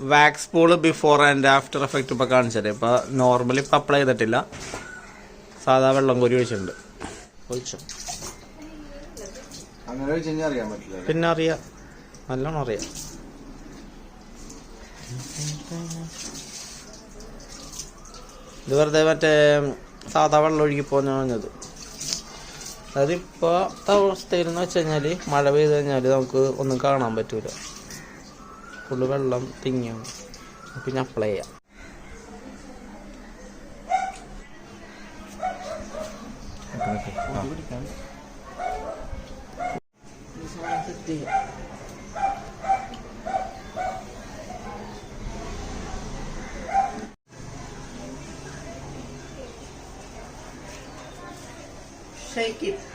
Wax pool before and after effect ഇപ്പോൾ കാണിച്ചത്. ഇപ്പോൾ നോർമലി ഇപ്പോൾ അപ്ലൈ ചെയ്തിട്ടില്ല. സാധാ വെള്ളം കോരി ഒഴിച്ചിട്ടുണ്ട്. ഒഴിച്ചോ? പിന്നെ അറിയാം. നല്ലോണം അറിയാം. ഇത് വെറുതെ മറ്റേ സാധാ വെള്ളം ഒഴുകി പോന്ന് പറഞ്ഞത്. അതായത് ഇപ്പോഴത്തെ അവസ്ഥയിൽ എന്ന് വെച്ച് കഴിഞ്ഞാൽ മഴ പെയ്ത് കഴിഞ്ഞാൽ നമുക്ക് ഒന്നും കാണാൻ പറ്റൂല. ഫുള്ള് വെള്ളം തിങ്ങിയാണ് പിന്നെ അപ്ലൈ ചെയ്യാം Shake it.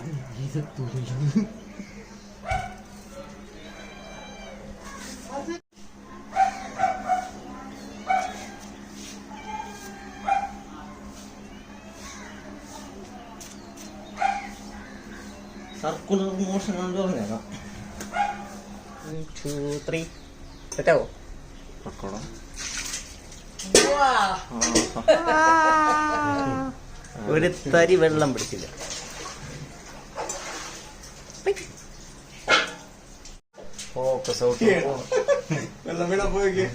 സുരേഷ് ഉണ്ട് എല്ലായിടത്തും പോയല്ലേ പട്ടിയാ സർക്കുലർ മോഷൻ എന്ന് പറഞ്ഞേക്കാം ടു ത്രീ സെറ്റാവോ ഒരു തരി വെള്ളം പിടിച്ചില്ല. ഫോക്കസ് ഔട്ട് വെള്ളം വീണ പോയി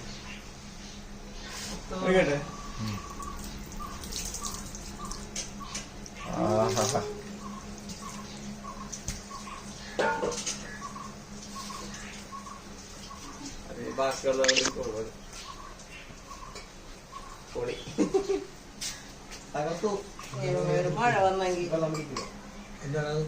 പൊളി തകർത്തു മഴ വന്നെങ്കിൽ വെള്ളം പിടിക്കുക എന്താണ്